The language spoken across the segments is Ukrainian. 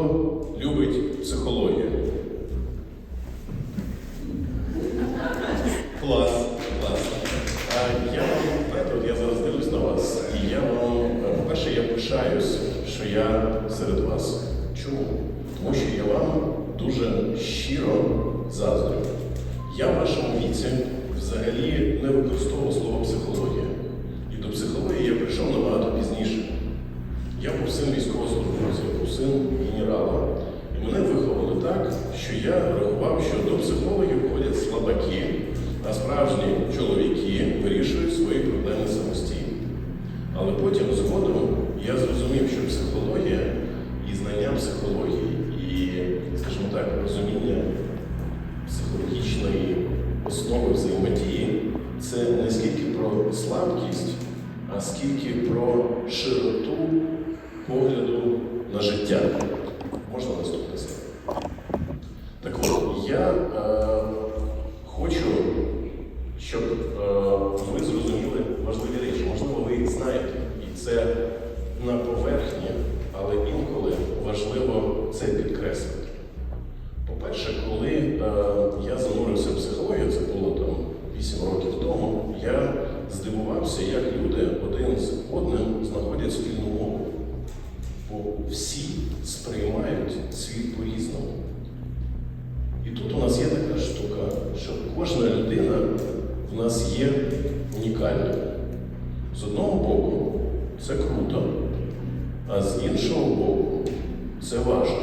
todo так, розуміння психологічної основи взаємодії це не скільки про слабкість, а скільки про широту погляду на життя. Можна наступне слово? Світ по-різному. І тут у нас є така штука, що кожна людина в нас є унікальною. З одного боку, це круто, а з іншого боку, це важко.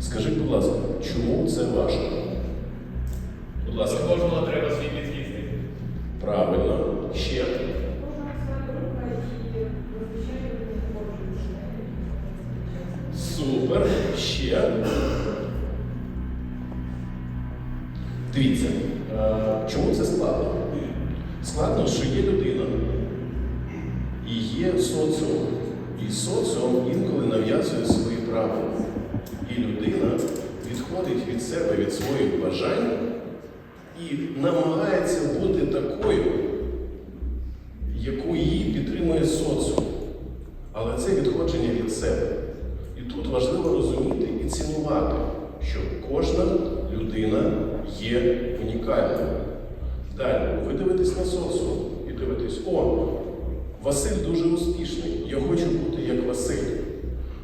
Скажіть, будь ласка, чому це важко? Будь ласка, кожного треба свій підхід. правильно, ще. Супер, ще. Дивіться, е, чому це складно? Складно, що є людина і є соціум. І соціум інколи нав'язує свої правила. І людина відходить від себе, від своїх бажань і намагається бути такою, яку її підтримує соціум. Але це відходження від себе. І тут важливо розуміти і цінувати, що кожна людина є унікальною. Далі, ви дивитесь на соціум і о, Василь дуже успішний, я хочу бути як Василь.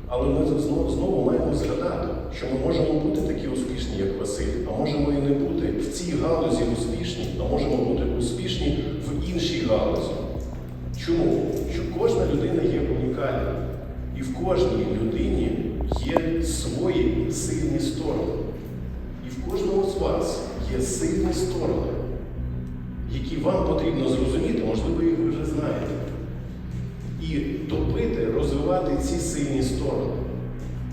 Але ми знову, знову маємо згадати, що ми можемо бути такі успішні, як Василь, а можемо і не бути в цій галузі успішні, а можемо бути успішні в іншій галузі. Чому? Що кожна людина є унікальна. І в кожній людині є свої сильні сторони. І в кожному з вас є сильні сторони, які вам потрібно зрозуміти, можливо, їх ви вже знаєте. І топити, розвивати ці сильні сторони.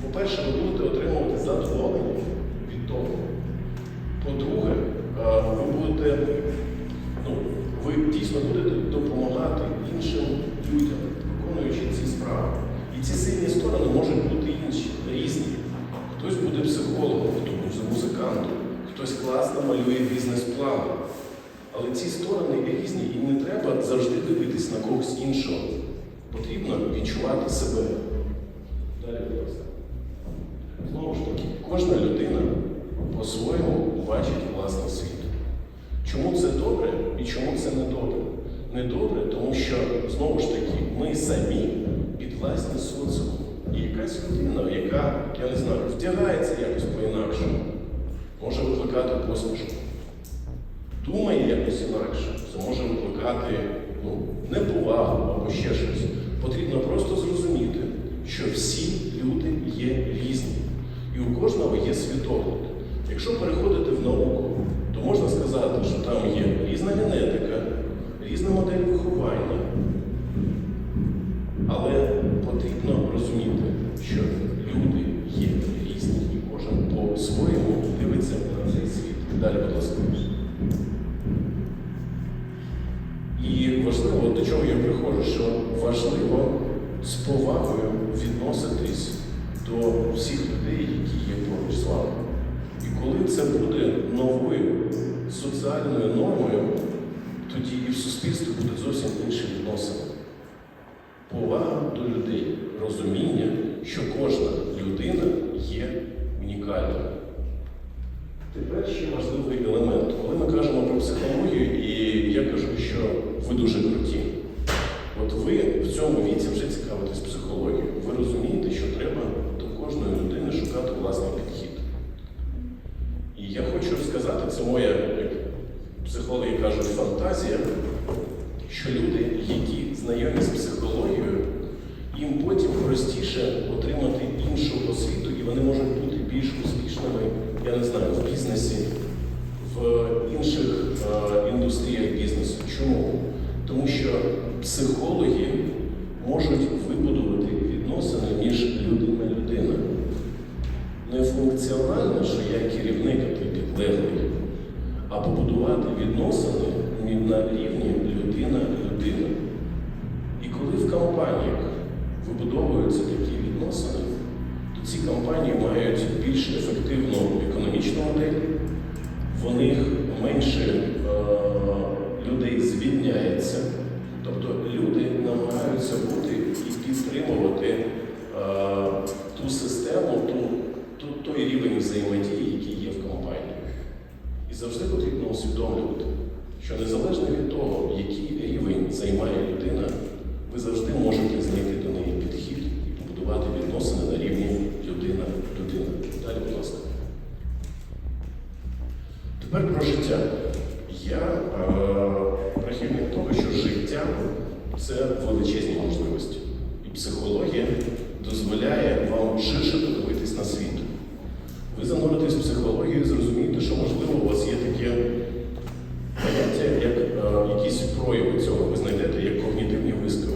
По-перше, ви будете отримувати задоволення від того. По-друге, е, ви будете, ну, ви дійсно будете допомагати іншим людям, виконуючи ці справи. І ці сильні сторони можуть бути інші, різні. Хтось буде психологом, хто буде музикантом, хтось класно малює бізнес-план. Але ці сторони різні, і не треба завжди дивитись на когось іншого. Потрібно відчувати себе. Далі, будь ласка. Знову ж таки, кожна людина по-своєму бачить власний світ. Чому це добре і чому це не добре? Не добре, тому що, знову ж таки, ми самі підвласні соціуму. І якась людина, яка, я не знаю, вдягається якось по-інакшому, може викликати посмішку. Думає якось інакше, це може викликати ну, неповагу або ще щось. Потрібно просто зрозуміти, що всі люди є різні. І у кожного є світогляд. Якщо переходити в науку, то можна сказати, що там є різна генетика, різна модель виховання. Але потрібно розуміти, що люди є різні, і кожен по-своєму дивиться на цей світ. Далі, будь ласка. До чого я приходжу, що важливо з повагою відноситись до всіх людей, які є поруч з вами. І коли це буде новою соціальною нормою, тоді і в суспільстві буде зовсім інше відносини. Повага до людей, розуміння, що кожна людина є унікальною. Тепер ще важливий елемент. Коли ми кажемо про психологію, і я кажу, що ви дуже круті. Цьому віці вже цікавитесь психологією. Ви розумієте, що треба до кожної людини шукати власний підхід. І я хочу сказати, це моя, як психологи кажуть, фантазія, що люди, які знайомі з психологією, їм потім простіше отримати іншу освіту, і вони можуть бути більш успішними, я не знаю, в бізнесі, в інших е, індустріях бізнесу. Чому? Тому що психологи можуть вибудувати відносини між людина і людина. Не функціонально, що я керівник, підлеглий, а побудувати відносини на рівні людина-людина. І коли в компаніях вибудовуються такі відносини, то ці компанії мають більш ефективну економічну модель, в них менше е, людей звільняється. Тобто люди намагаються бути і підтримувати е, ту систему, ту, ту, той рівень взаємодії, який є в компанії. І завжди потрібно усвідомлювати, що незалежно від того, який рівень займає людина, Ви зануритесь в психологію і зрозумієте, що можливо у вас є таке поняття, як е, якісь прояви цього ви знайдете як когнітивні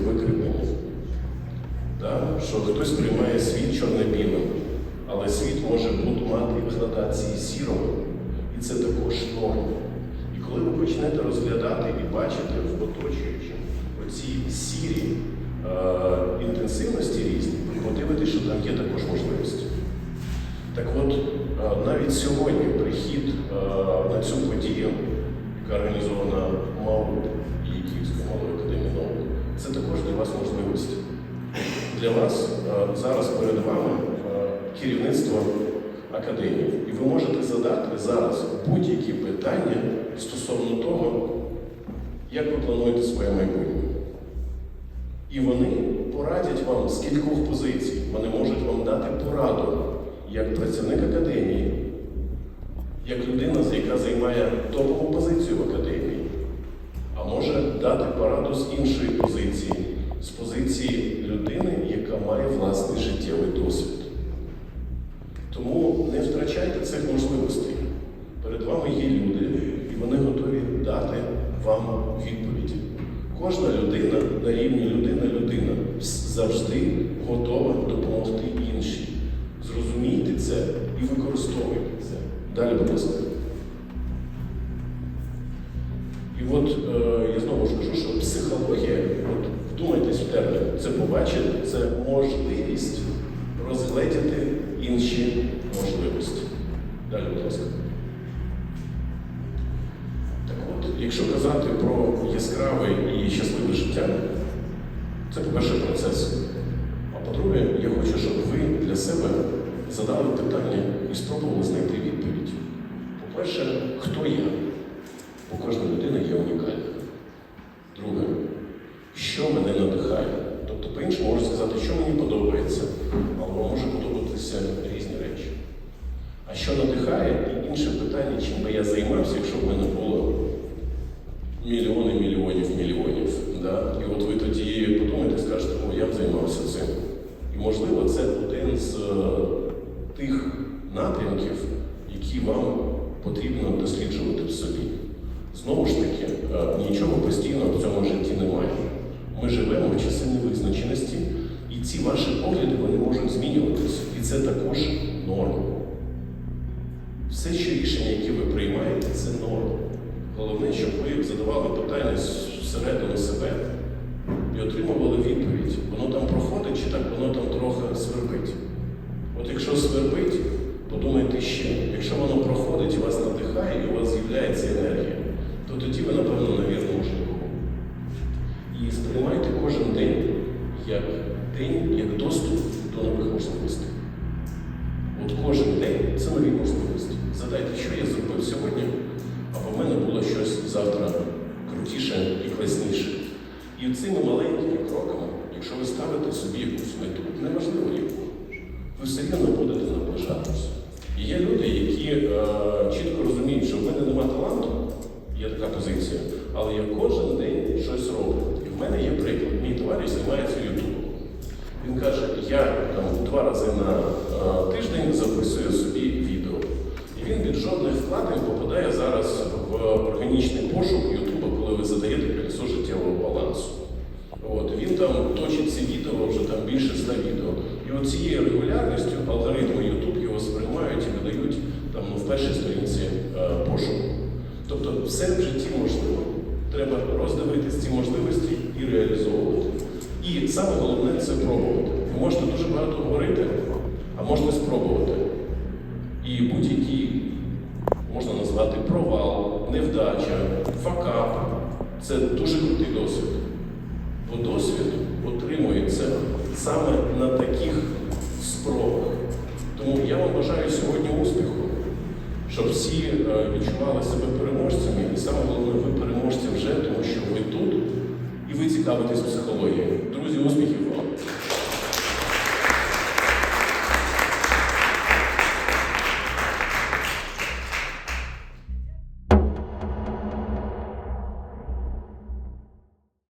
викривлення. Да? Що хтось приймає світ чорно-білим, але світ може мати градації сірого, і це також норма. І коли ви почнете розглядати і бачити в оточуючому оці сірі е, інтенсивності різні, ви подивитесь, що там є також можливості. Так от, навіть сьогодні прихід е, на цю подію, яка організована МАУ і Київською малою академією наук, це також для вас можливість. Для вас е, зараз перед вами е, керівництво академії. І ви можете задати зараз будь-які питання стосовно того, як ви плануєте своє майбутнє. І вони порадять вам з кількох позицій. Вони можуть вам дати пораду як працівник академії, як людина, яка займає топову позицію в академії, а може дати пораду з іншої позиції, з позиції людини, яка має власний життєвий досвід. Тому не втрачайте цих можливостей. Перед вами є люди, і вони готові дати вам відповіді. Кожна людина на рівні людина-людина завжди готова допомогти іншій. Зрозумійте це і використовуйте це. Далі, будь ласка. І от е, я знову ж кажу, що психологія, от вдумайтесь в термін, це побачити, це можливість розгледіти інші можливості. Далі, будь ласка. Так от, якщо казати про яскраве і щасливе життя, це по-перше процес. А по-друге, я хочу, щоб ви для себе задали питання і спробували знайти відповідь. По-перше, хто я? Бо кожна людина є унікальна. Друге, що мене надихає? Тобто, по-іншому можу сказати, що мені подобається, але може подобатися різні речі. А що надихає, інше питання, чим би я займався, якщо б мене було мільйони мільйонів мільйонів. Да? І от ви тоді подумаєте, скажете, о, я б займався цим. І можливо, це один з е, тих напрямків, які вам потрібно досліджувати в собі. Знову ж таки, е, нічого постійного в цьому житті немає. Ми живемо в часи невизначеності, і ці ваші погляди вони можуть змінюватися. І це також норма. Все що рішення, які ви приймаєте, це норма. Головне, щоб ви задавали питання всередину себе і отримували відповідь. Воно там проходить чи так воно там трохи свербить. От якщо свербить, подумайте ще. Якщо воно проходить вас надихає, і у вас з'являється енергія, то тоді ви, напевно, на вірному шляху. І сприймайте кожен день як день, як доступ до нових можливостей. От кожен день це нові можливості. Задайте, що я зробив сьогодні, аби в мене було щось завтра крутіше і класніше. І цими маленькими кроками, якщо ви ставите собі якусь мету, неважливо яку, ви все рівно будете наближатися. І є люди, які е, чітко розуміють, що в мене немає таланту, є така позиція, але я кожен день щось роблю. І в мене є приклад. Мій товариш займається Ютубом. Він каже, я там два рази на е, тиждень записую собі відео. І він від жодних вкладень попадає зараз в органічний пошук Ютуба, коли ви задаєте колесо життєвого балансу. От, він там точить ці відео вже там більше ста відео. І от цією регулярністю алгоритми YouTube його сприймають і видають там ну, в першій сторінці е, пошуку. Тобто все в житті можливо. Треба роздивитись ці можливості і реалізовувати. І саме головне це пробувати. Ви можете дуже багато говорити, а можна спробувати. І будь-який щоб всі е, відчували себе переможцями, і саме головне, ви переможці вже, тому що ви тут і ви цікавитесь психологією.